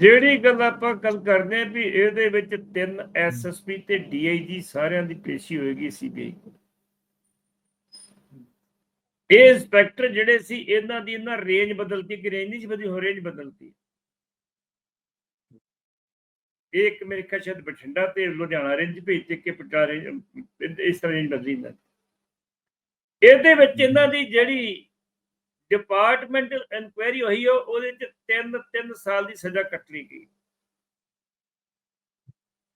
ਜਿਹੜੀ ਗੱਲ ਆਪਾਂ ਗੱਲ ਕਰਦੇ ਆ ਵੀ ਇਹਦੇ ਵਿੱਚ ਤਿੰਨ ਐਸਐਸਪੀ ਤੇ ਡੀਆਈਜੀ ਸਾਰਿਆਂ ਦੀ ਪੇਸ਼ੀ ਹੋਏਗੀ ਸੀਬੀਆਈ ਇਹ ਇੰਸਪੈਕਟਰ ਜਿਹੜੇ ਸੀ, ਇਹਨਾਂ ਦੀ ਇਹਨਾਂ ਰੇਂਜ ਬਦਲਤੀ ਕਿ ਰੇਂਜ ਨਹੀਂ ਬਦਲੀ ਹੋ ਰੇਂਜ ਬਦਲਤੀ ਇਹ ਇੱਕ ਮੇਰੇ ਖਿਆਲ ਸ਼ਾਇਦ ਬਠਿੰਡਾ ਤੇ ਲੁਧਿਆਣਾ ਰੇਂਜ ਭੇਜ ਕੇ ਪਟਾ ਰੇਂਜ ਇਸ ਤਰ੍ਹਾਂ ਰੇਂਜ ਬਦਲੀ ਨਾ ਇਹਦੇ ਵਿੱਚ ਇਹਨਾਂ ਦੀ ਜਿਹੜੀ ਡਿਪਾਰਟਮੈਂਟ ਇਨਕੁਆਇਰੀ ਹੋਈ ਉਹਦੇ ਚ 3 3 ਸਾਲ ਦੀ ਸਜ਼ਾ ਕੱਟਣੀ ਗਈ।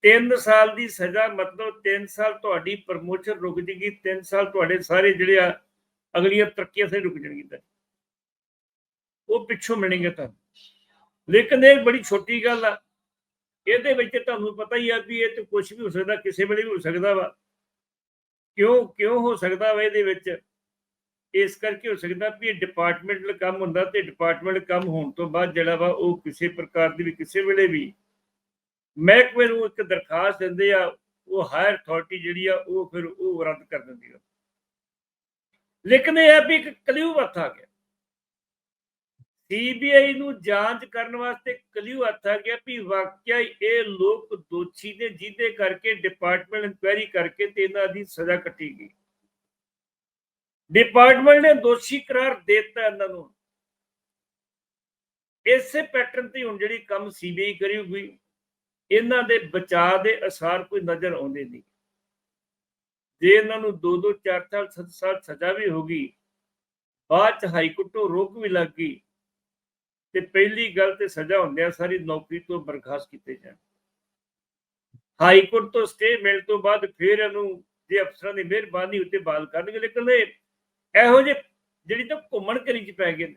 3 ਸਾਲ ਦੀ ਸਜ਼ਾ, ਮਤਲਬ 3 ਸਾਲ ਤੁਹਾਡੀ ਪ੍ਰਮੋਸ਼ਨ ਰੁਕ ਜੇਗੀ 3 ਸਾਲ ਤੁਹਾਡੇ ਸਾਰੇ ਜਿਹੜੇ ਆ, ਅਗਲੀਆਂ ਤਰੱਕੀਆਂ ਸੇ ਰੁਕ ਜਾਣਗੀਆਂ ਉਹ ਪਿੱਛੋਂ ਮਿਲਣਗੇ ਤੁਹਾਨੂੰ। ਲੇਕਿਨ ਇਹ ਬੜੀ ਛੋਟੀ ਗੱਲ ਆ। ਇਹਦੇ ਵਿੱਚ ਤੁਹਾਨੂੰ ਪਤਾ ਹੀ ਆ ਵੀ ਇਹ ਤੇ ਕੁਝ ਵੀ ਹੋ ਸਕਦਾ, ਕਿਸੇ ਵੇਲੇ ਵੀ ਹੋ ਸਕਦਾ ਵਾ। ਕਿਉਂ ਕਿਉਂ ਹੋ ਸਕਦਾ ਵਾ ਇਹਦੇ ਵਿੱਚ? ਇਸ ਕਰਕੇ ਹੋ ਸਕਦਾ ਵੀ ਡਿਪਾਰਟਮੈਂਟਲ ਕੰਮ ਹੁੰਦਾ ਤੇ ਡਿਪਾਰਟਮੈਂਟ ਕੰਮ ਹੋਣ ਤੋਂ ਬਾਅਦ ਜਿਹੜਾ ਵਾ ਉਹ ਕਿਸੇ ਪ੍ਰਕਾਰ ਦੀ ਵੀ ਕਿਸੇ ਵੇਲੇ ਵੀ ਮਹਿਕਮੇ ਨੂੰ ਇੱਕ ਦਰਖਾਸਤ ਦਿੰਦੇ ਆ, ਉਹ ਹਾਇਰ ਅਥਾਰਟੀ ਜਿਹੜੀ ਆ ਉਹ ਫਿਰ ਉਹ ਰੱਦ ਕਰ ਦਿੰਦੀ ਆ। ਲੇਕਿਨ ਇਹ ਵੀ ਇੱਕ ਕਲਿਊ ਹੱਥ ਆ ਗਿਆ। ਸੀਬੀਆਈ ਨੂੰ ਜਾਂਚ ਕਰਨ ਵਾਸਤੇ ਕਲਿਊ ਹੱਥ ਆ ਗਿਆ ਵੀ ਵਾਕਿਆ ਇਹ ਲੋਕ ਦੋਸ਼ੀ ਨੇ ਜਿਹਦੇ ਕਰਕੇ ਡਿਪਾਰਟਮੈਂਟ ਇਨਕੁਆਇਰੀ ਕਰਕੇ ਤੇ ਇਹਨਾਂ ਦੀ ਸਜ਼ਾ ਕੱਟੀ ਗਈ। ਡਿਪਾਰਟਮੈਂਟ ਨੇ ਦੋਸ਼ੀ ਕਰਾਰ ਦੇ ਦਿੱਤਾ ਇਹਨਾਂ ਨੂੰ। ਇਸੇ ਪੈਟਰਨ ਤੇ ਹੁਣ ਜਿਹੜੀ ਕੰਮ ਸੀਬੀਆਈ ਕਰੀ ਇਹਨਾਂ ਦੇ ਬਚਾਅ ਦੇ ਅਸਾਰ ਕੋਈ ਨਜ਼ਰ ਆਉਂਦੇ ਨਹੀਂ। ਜੇ ਇਹਨਾਂ ਨੂੰ 2 2 4 4 7 ਸਾਲ ਸਜ਼ਾ ਵੀ ਹੋ ਬਾਅਦ ਚ ਹਾਈ ਕੋਰਟ ਤੋਂ ਰੋਕ ਵੀ ਲੱਗ ਗਈ, ਤੇ ਪਹਿਲੀ ਗੱਲ ਤੇ ਸਜ਼ਾ ਹੁੰਦਿਆਂ ਸਾਰੀ ਨੌਕਰੀ ਤੋਂ ਬਰਖਾਸਤ ਕੀਤੇ ਜਾਣ। ਹਾਈ ਕੋਰਟ ਤੋਂ ਸਟੇ ਮਿਲਣ ਤੋਂ ਬਾਅਦ ਫਿਰ ਇਹਨੂੰ ਜੇ ਅਫਸਰਾਂ ਦੀ ਮਿਹਰਬਾਨੀ ਉੱਤੇ ਬਾਲ ਕਰਨਗੇ, ਲੇਕਿਨ ਇਹ ਇਹੋ ਜਿਹੇ ਜਿਹੜੀ ਤਾਂ ਘੁੰਮਣ ਕਰੀ ਚ ਪੈ ਗਏ ਨੇ।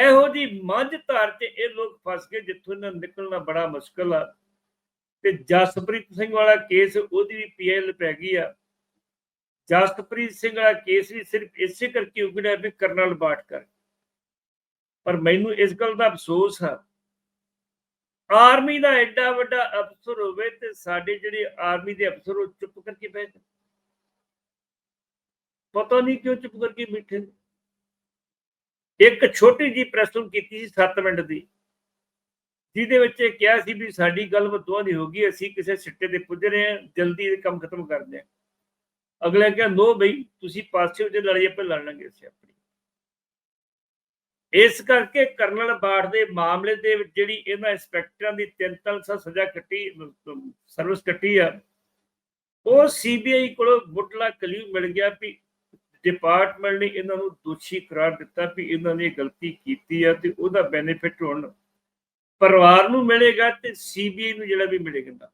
ਇਹੋ ਜੀ ਮੱਝ ਧਾਰ ਚ ਇਹ ਲੋਕ ਫਸ ਗਏ ਜਿੱਥੋਂ ਇਹਨਾਂ ਨਿਕਲਣਾ ਬੜਾ ਮੁਸ਼ਕਲ ਆ। ਤੇ ਜਸਪ੍ਰੀਤ ਸਿੰਘ ਵਾਲਾ ਕੇਸ ਉਹਦੀ ਵੀ ਪੀਐਲ ਪੈ ਗਈ ਆ। ਜਸਪ੍ਰੀਤ ਸਿੰਘ ਵਾਲਾ ਕੇਸ ਵੀ ਸਿਰਫ ਇਸੇ ਕਰਕੇ ਉਗੜਿਆ ਵੀ ਕਰਨਲ ਬਾਟ ਕਰ। ਪਰ ਮੈਨੂੰ ਇਸ ਗੱਲ ਦਾ ਅਫਸੋਸ ਆ। ਆਰਮੀ ਦਾ ਐਡਾ ਵੱਡਾ ਅਫਸਰ ਹੋਵੇ ਤੇ ਸਾਡੇ ਜਿਹੜੇ ਆਰਮੀ ਦੇ ਅਫਸਰ ਉਹ ਚੁੱਪ ਕਰਕੇ ਬੈਠ ਪਤਾ ਨਹੀਂ ਕਿਉਂ ਚੁੱਪ ਕਰਕੇ ਬੈਠੇ ਨੇ। ਇੱਕ ਛੋਟੀ ਜੀ ਪ੍ਰੈਸ ਕੀਤੀ ਸੀ 7 ਮਿੰਟ ਦੀ, ਜਿਹਦੇ ਵਿੱਚ ਇਹ ਕਿਹਾ ਸੀ ਵੀ ਸਾਡੀ ਗੱਲ ਦੋਹਾਂ ਦੀ ਹੋ ਅਸੀਂ ਕਿਸੇ ਸਿੱਟੇ ਤੇ ਪੁੱਜ ਰਹੇ ਹਾਂ, ਜਲਦੀ ਇਹ ਕੰਮ ਖਤਮ ਕਰਦੇ ਹਾਂ ਅਗਲੇ ਕਿਹਾ, ਨੋ ਬਈ, ਤੁਸੀਂ ਪਾਸੇ ਉੱਤੇ ਲੜਾਈ ਆਪੇ ਲੜ ਲਾਂਗੇ ਅਸੀਂ ਆਪਣੀ। ਇਸ ਕਰਕੇ ਕਰਨਲ ਬਾੜ ਦੇ ਮਾਮਲੇ ਦੇ ਵਿੱਚ ਜਿਹੜੀ ਇਹਨਾਂ ਇੰਸਪੈਕਟਰਾਂ ਦੀ ਤਿੰਨ ਤਿੰਨ ਸਾਲ ਸਜ਼ਾ ਕੱਟੀ ਸਰਵਿਸ ਕੱਟੀ ਆ, ਉਹ ਸੀਬੀਆਈ ਕੋਲੋਂ ਬੁੱਟਲਾ ਕਲਿਊ ਮਿਲ ਗਿਆ ਵੀ ਡਿਪਾਰਟਮੈਂਟ ਨੇ ਇਹਨਾਂ ਨੂੰ ਦੋਸ਼ੀ ਕਰਾਰ ਦਿੱਤਾ ਵੀ ਇਹਨਾਂ ਨੇ ਗਲਤੀ ਕੀਤੀ ਆ ਤੇ ਉਹਦਾ ਬੈਨੀਫਿਟ ਹੁਣ ਪਰਿਵਾਰ ਨੂੰ ਮਿਲੇਗਾ ਤੇ ਸੀਬੀਆਈ ਨੂੰ ਜਿਹੜਾ ਵੀ ਮਿਲੇਗਾ।